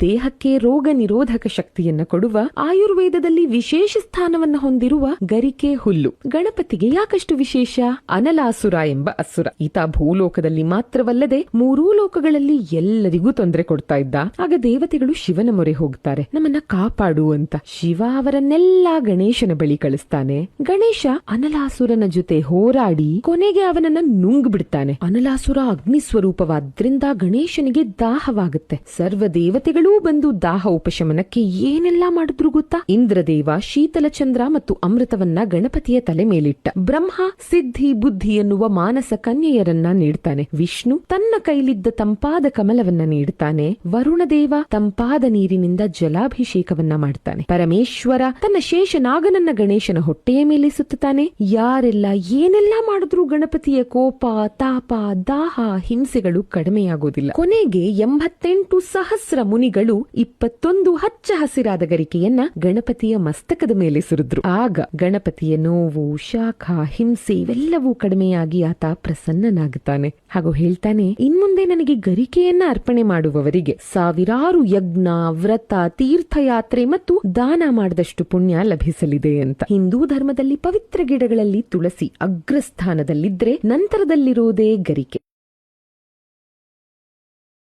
ದೇಹಕ್ಕೆ ರೋಗ ನಿರೋಧಕ ಶಕ್ತಿಯನ್ನ ಕೊಡುವ ಆಯುರ್ವೇದದಲ್ಲಿ ವಿಶೇಷ ಸ್ಥಾನವನ್ನ ಹೊಂದಿರುವ ಗರಿಕೆ ಹುಲ್ಲು. ಗಣಪತಿಗೆ ಯಾಕಷ್ಟು ವಿಶೇಷ? ಅನಲಾಸುರ ಎಂಬ ಅಸುರ. ಈತ ಭೂಲೋಕದಲ್ಲಿ ಮಾತ್ರವಲ್ಲದೆ ಮೂರೂ ಲೋಕಗಳಲ್ಲಿ ಎಲ್ಲರಿಗೂ ತೊಂದರೆ ಕೊಡ್ತಾ ಇದ್ದ. ಆಗ ದೇವತೆಗಳು ಶಿವನ ಮೊರೆ ಹೋಗ್ತಾರೆ. ನಮ್ಮನ್ನ ಕಾಪಾಡು ಅಂತ. ಶಿವ ಅವರನ್ನೆಲ್ಲ ಗಣೇಶನ ಬಳಿ ಕಳಿಸ್ತಾನೆ. ಗಣೇಶ ಅನಲಾಸುರನ ಜೊತೆ ಹೋರಾಡಿ ಕೊನೆಗೆ ಅವನನ್ನ ನುಂಗ್ ಬಿಡ್ತಾನೆ ಅನಲಾಸುರ ಅಗ್ನಿ ಸ್ವರೂಪವಾದ್ರಿಂದ ಗಣೇಶನಿಗೆ ದಾಹವಾಗುತ್ತೆ. ಸರ್ವ ದೇವತೆಗಳೂ ಬಂದು ದಾಹ ಉಪಶಮನಕ್ಕೆ ಏನೆಲ್ಲಾ ಮಾಡಿದ್ರು ಗೊತ್ತಾ? ಇಂದ್ರದೇವ, ಶೀತಲ ಚಂದ್ರ ಮತ್ತು ಅಮೃತವನ್ನ ಗಣಪತಿಯ ತಲೆ ಮೇಲಿಟ್ಟ. ಬ್ರಹ್ಮ ಸಿದ್ಧಿ ಬುದ್ಧಿ ಎನ್ನುವ ಮಾನಸ ಕನ್ಯೆಯರನ್ನ ನೀಡ್ತಾನೆ. ವಿಷ್ಣು ತನ್ನ ಕೈಲಿದ್ದ ತಂಪಾದ ಕಮಲವನ್ನ ನೀಡ್ತಾನೆ. ವರುಣದೇವ ತಂಪಾದ ನೀರಿನಿಂದ ಜಲಾಭಿಷೇಕವನ್ನ ಮಾಡ್ತಾನೆ. ಪರಮೇಶ್ವರ ತನ್ನ ಶೇಷನಾಗನನ್ನ ಗಣೇಶನ ಹೊಟ್ಟೆಯ ಮೇಲೆ ಸುತ್ತಾನೆ ಯಾರೆಲ್ಲ ಏನೆಲ್ಲಾ ಮಾಡಿದ್ರು ಗಣಪತಿಯ ಕೋಪ, ತಾಪ, ದಾಹ, ಹಿಂಸೆಗಳು ಕಡಿಮೆಯಾಗೋದಿಲ್ಲ. ಕೊನೆಗೆ ಎಂಬತ್ತೆಂಟು ಸಹಸ್ರ ಮುನಿಗಳು ಇಪ್ಪತ್ತೊಂದು ಹಚ್ಚ ಹಸಿರಾದ ಗರಿಕೆಯನ್ನ ಗಣಪತಿಯ ಮಸ್ತಕದ ಮೇಲೆ ಸುರಿದ್ರು. ಆಗ ಗಣಪತಿಯ ನೋವು, ಶಾಖ, ಹಿಂಸೆ ಇವೆಲ್ಲವೂ ಕಡಿಮೆಯಾಗಿ ಆತ ಪ್ರಸನ್ನನಾಗುತ್ತಾನೆ. ಹಾಗೂ ಹೇಳ್ತಾನೆ, ಇನ್ಮುಂದೆ ನನಗೆ ಗರಿಕೆಯನ್ನ ಅರ್ಪಣೆ ಮಾಡುವವರಿಗೆ ಸಾವಿರಾರು ಯಜ್ಞ, ವ್ರತ, ತೀರ್ಥಯಾತ್ರೆ ಮತ್ತು ದಾನ ಮಾಡಿದಷ್ಟು ಪುಣ್ಯ ಲಭಿಸಲಿದೆ ಅಂತ. ಹಿಂದೂ ಧರ್ಮದಲ್ಲಿ ಪವಿತ್ರ ಗಿಡಗಳಲ್ಲಿ ತುಳಸಿ ಅಗ್ರಸ್ಥಾನದಲ್ಲಿದ್ರೆ ನಂತರದಲ್ಲಿರುವುದೇ ಗರಿಕೆ.